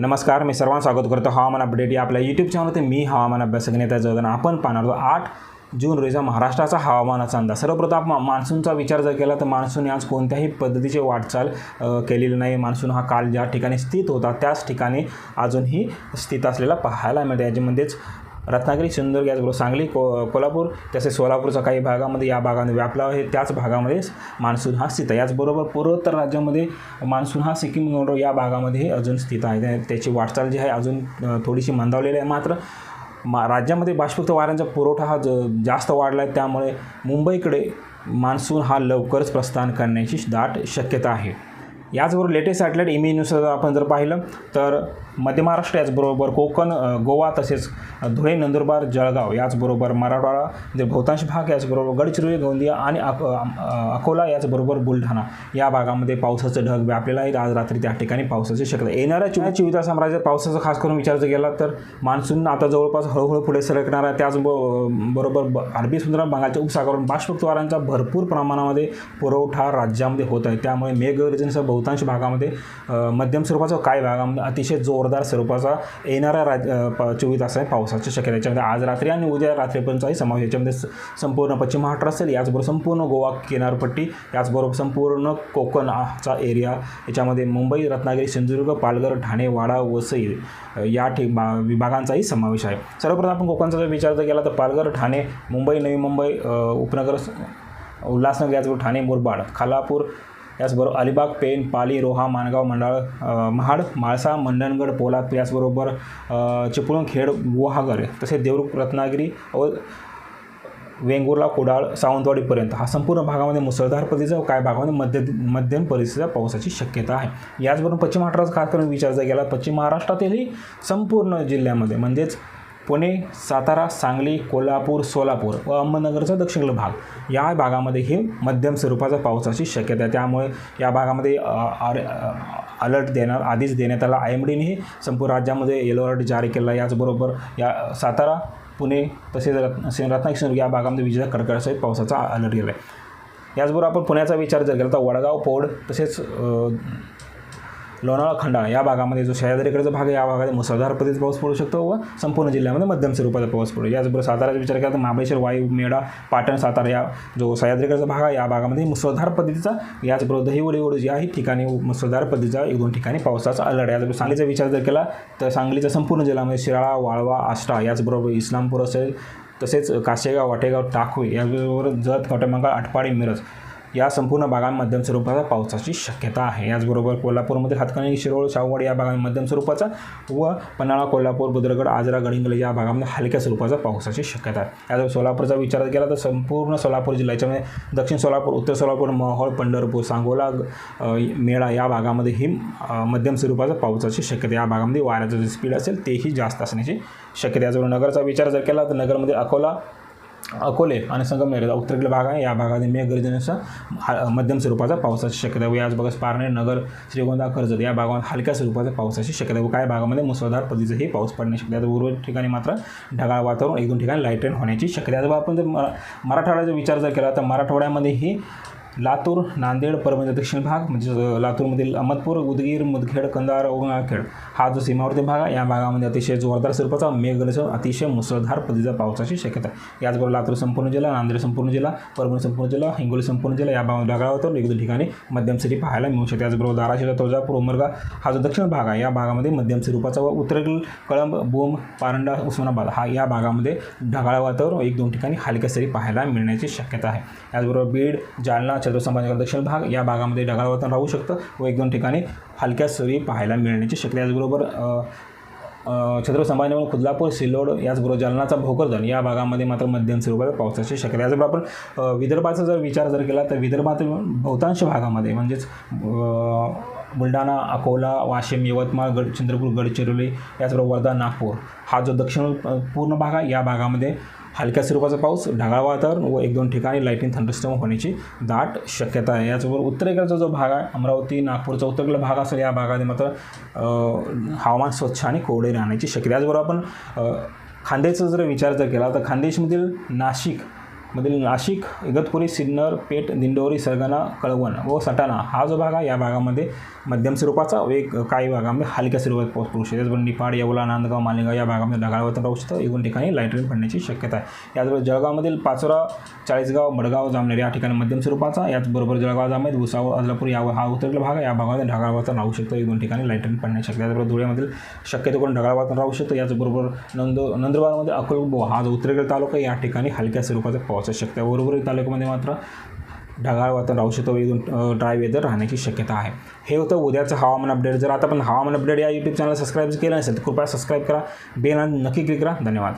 नमस्कार मी सर्वांना स्वागत करतो हवामान अपडेट या आपल्या यूट्यूब चॅनलवरती मी हवामान अभ्यासक नेता जोदन आपण पाहणार आहोत आठ जून रोजीचा महाराष्ट्राचा हवामानाचा अंदाज. सर्वप्रथम मान्सूनचा विचार जर केला तर मान्सून आज कोणत्याही पद्धतीची वाटचाल केलेली नाही. मान्सून हा काल ज्या ठिकाणी स्थित होता त्याच ठिकाणी अजूनही स्थित असलेला पाहायला मिळते याच्यामध्येच रत्नागिरी सिंधुदुर्ग याचबरोबर सांगली को कोल्हापूर तसेच सोलापूरच्या काही भागामध्ये या भागामध्ये व्यापला आहे. त्याच भागामध्ये मान्सून हा स्थित आहे. याचबरोबर पूर्वोत्तर राज्यामध्ये मान्सून हा सिक्कीम या भागामध्ये अजून स्थित आहे. त्याची वाटचाल जी आहे अजून थोडीशी मंदावलेली आहे. मात्र मा राज्यामध्ये बाष्पयुक्त वाऱ्यांचा पुरवठा हा ज जास्त वाढला आहे त्यामुळे मुंबईकडे मान्सून हा लवकरच प्रस्थान करण्याची दाट शक्यता आहे. याचबरोबर लेटेस्ट सॅटेलाईट इमेजनुसार आपण जर पाहिलं तर मध्य महाराष्ट्र याचबरोबर कोकण गोवा तसेच धुळे नंदुरबार जळगाव याचबरोबर मराठवाडा जे बहुतांश भाग याचबरोबर गडचिरोली गोंदिया आणि अक अकोला याचबरोबर बुलढाणा. या भागामध्ये पावसाचं ढग व्यापलेलं आहे. आज रात्री त्या ठिकाणी पावसाची शक्यता येणाऱ्या चुना चिविता साम्राज्यात पावसाचा खास करून विचार जर तर मान्सून आता जवळपास हळूहळू पुढे सरकणार आहे. त्याच बरोबर ब- अरबी सुंदर बंगालच्या उपसागरून बाष्पत्वारांचा भरपूर प्रमाणामध्ये पुरवठा राज्यामध्ये होत आहे. त्यामुळे मेघगर्जनेसह बहुतांश भागामध्ये मध्यम स्वरूपाचा काही भागामध्ये अतिशय जोर जोरदार स्वरूपाचा येणारा राज चोवीस तास आहे पावसाची शक्यता याच्यामध्ये आज रात्री आणि उद्या रात्रीपर्यंतचाही समावेश याच्यामध्ये संपूर्ण पश्चिम महाराष्ट्र असेल. याचबरोबर संपूर्ण गोवा किनारपट्टी याचबरोबर संपूर्ण कोकणचा एरिया. याच्यामध्ये मुंबई रत्नागिरी सिंधुदुर्ग पालघर ठाणे वाडा वसई या ठिक विभागांचाही समावेश आहे. सर्वप्रथम आपण कोकणचा जर विचार जर केला तर पालघर ठाणे मुंबई नवी मुंबई उपनगर उल्हासनगर याचबरोबर ठाणे मुरबाड खालापूर याचबरोबर अलिबाग पेन पाली रोहा माणगाव मंडाळ महाड माळसा मंडणगड पोलाद याचबरोबर चिपळूण खेड गुहागर तसेच देवरुख रत्नागिरी व वेंगुर्ला कुडाळ सावंतवाडीपर्यंत. हा संपूर्ण भागामध्ये मुसळधार पद्धतीचा काय भागामध्ये मध्य मध्यम परिस्थितीचा पावसाची शक्यता आहे. याचबरोबर पश्चिम महाराष्ट्राचा खास करून विचार जर गेला पश्चिम महाराष्ट्रातीलही संपूर्ण जिल्ह्यामध्ये म्हणजेच पुणे सातारा सांगली कोल्हापूर सोलापूर व अहमदनगरचा दक्षिणेकडील भाग. या भागामध्ये ही मध्यम स्वरूपाचा पावसाची शक्यता आहे. त्यामुळे या भागामध्ये अलर्ट देणार आधीच देण्यात आला. आय एम डीनेही संपूर्ण राज्यामध्ये येलो अलर्ट जारी केला. याचबरोबर या सातारा पुणे तसेच रत्न रत्नागिरी या भागामध्ये विजेचा कडकडासहित पावसाचा अलर्ट गेला आहे याचबरोबर आपण पुण्याचा विचार जर केला तर वडगाव पोड तसेच लोणावळा खंडाळा या भागामध्ये जो सह्याद्रीकडचा भाग आहे या भागामध्ये मुसळधार पद्धतीचा पाऊस पडू शकतो व संपूर्ण जिल्ह्यामध्ये मध्यम स्वरूपाचा पाऊस पडू याचबरोबर साताराचा विचार केला तर महाबळेश्वर वायू मेढा पाटण सातारा या जो सह्याद्रीकडचा भाग आहे या भागामध्ये मुसळधार पद्धतीचा याचबरोबर दहिवडी ओढू या ठिकाणी मुसळधार पद्धतीचा एक दोन ठिकाणी पावसाचा अलर्ट याचबरोबर सांगलीचा विचार जर केला तर सांगलीच्या संपूर्ण जिल्ह्यामध्ये शिराळा वाळवा आष्टा याचबरोबर इस्लामपूर असेल तसेच काशेगाव वाटेगाव टाकवे याचबरोबर जत कटमंगळ आटपाडी मिरज या संपूर्ण भागात मध्यम स्वरूपाचा पावसाची शक्यता आहे. याचबरोबर कोल्हापूरमध्ये हातकणी शिरोळ शाहूवाडी या भागात मध्यम स्वरूपाचा व पन्हाळा कोल्हापूर बुद्रगड आजरा गडिंगले या भागामध्ये हलक्या स्वरूपाचा पावसाची शक्यता आहे. याचबरोबर सोलापूरचा विचार केला तर संपूर्ण सोलापूर जिल्हा याच्यामध्ये म्हणजे दक्षिण सोलापूर उत्तर सोलापूर मोहोळ पंढरपूर सांगोला मेळा या भागामध्ये ही मध्यम स्वरूपाचा पावसाची शक्यता या भागामध्ये वाऱ्याचं जे स्पीड असेल तेही जास्त असण्याची शक्यता याचबरोबर नगरचा विचार जर केला तर नगरमध्ये अकोला अकोले आणि संगमनेर उत्तरेकडील भाग आहे. या भागामध्ये मेघगर्जनेसह हा- मध्यम स्वरूपाचा पावसाची शक्यता व याच भागात पारनेर नगर श्रीगोंदा कर्जत या भागात हलक्या स्वरूपाचा पावसाची शक्यता व काही भागामध्ये मुसळधार पद्धतीचंही पाऊस पडण्याची शक्यता आहे. उर्वरित ठिकाणी मात्र ढगाळ वातावरण एक दोन ठिकाणी लाइट रेन होण्याची शक्यता आहे. आपण जर मरा मराठवाड्याचा विचार जर केला तर मराठवाड्यामध्येही लातूर नांदेड परभणी दक्षिण भाग म्हणजे लातूरमधील अहमदपूर उदगीर मुदखेड कंधार ओंगाखेड हा जो सीमावर्ती भाग आहे या भागामध्ये अतिशय जोरदार स्वरूपाचा मेघगर्जन अतिशय मुसळधार पद्धतीचा पावसाची शक्यता आहे. याचबरोबर लातूर संपूर्ण जिल्हा नांदेड संपूर्ण जिल्हा परभणी संपूर्ण जिल्हा हिंगोली संपूर्ण जिल्हा या भागात ढगाळावर एक दोन ठिकाणी मध्यम सरी पाहायला मिळू शकते. याचबरोबर धाराशिव तुळजापूर उमरगा हा जो दक्षिण भाग आहे या भागामध्ये मध्यम स्वरूपाचा व उत्तरेकडील कळंब बोम पारंडा उस्मानाबाद हा या भागामध्ये ढगाळ वातावरण एक दोन ठिकाणी हलक्या सरी पाहायला मिळण्याची शक्यता आहे. त्याचबरोबर बीड जालना पाश्चात्य संभाजीनगर दक्षिण भाग या भागामध्ये ढगाळ वातावरण राहू शकतं व एक दोन ठिकाणी हलक्या सरी पाहायला मिळण्याची शक्यता याचबरोबर छत्रपती संभाजीनगर खुदलापूर सिल्लोड याचबरोबर जालनाचा भोकरदन या भागामध्ये मात्र मध्यम स्वरूपात पावसाची शक्यता याचबरोबर आपण विदर्भाचा जर विचार जर केला तर विदर्भातील बहुतांश भागामध्ये म्हणजेच बुलढाणा अकोला वाशिम यवतमाळ गड चंद्रपूर गडचिरोली याचबरोबर वर्धा नागपूर हा जो दक्षिण पूर्ण भाग आहे या भागामध्ये हलक्या स्वरूपाचा पाऊस ढगाळ वातावरण व एक दोन ठिकाणी लाईटिंग थंडरस्टॉर्म होण्याची दाट शक्यता आहे. याचबरोबर उत्तरेकडचा जो भाग आहे अमरावती नागपूरचा उत्तरेकडला भाग असेल या भागामध्ये मात्र हवामान स्वच्छ आणि कोरडे राहण्याची शक्यता याचबरोबर आपण खान्देशचा खानदेशचा जर विचार जर केला तर खान्देशमधील नाशिक मधील नाशिक इगतपुरी सिन्नर पेठ दिंडोरी सरगणा कळवण व सटाणा हा जो भाग आहे या भागामध्ये मध्यम स्वरूपाचा व एक काही भागामध्ये हलक्या स्वरूपात पाऊस पडू शकतो त्याचबरोबर निपाड येवला नांदगाव मालेगाव या भागामध्ये ढगाळ वातावरण राहू शकतं. एकूण ठिकाणी लाइट रेन पडण्याची शक्यता आहे. याचबरोबर जळगावमधील पाचोरा चाळीसगाव मडगाव जामनेर या ठिकाणी मध्यम स्वरूपाचा याचबरोबर जळगाव जामनेर भुसावळ अदलापूर या हा उतरलेला भाग आहे. या भागामध्ये ढगाळ वातावरण राहू शकतं. एक दोन ठिकाणी लाइट रेन पडण्याची शक्यता त्याचबरोबर धुळ्यामधील शक्यतो करून ढगाळ वातावरण राहू शकतं. याचबरोबर नंद नंदुरबारमध्ये अकोलबो हा जो उत्तरेकडील तालुका या ठिकाणी हलक्या स्वरूपाचा पावसाची शक्यता आहे उर्वरित तालुक्यामध्ये मात्र ढगाळ वातावरण राहू शकतं ड्राय वेदर राहण्याची शक्यता आहे. हे होतं उद्याचं हवामान अपडेट जर आता पण हवामान अपडेट या यूट्यूब चॅनल सबस्क्राईब केलं नसेल तर कृपया सबस्क्राईब करा. बेल नक्की क्लिक करा. धन्यवाद.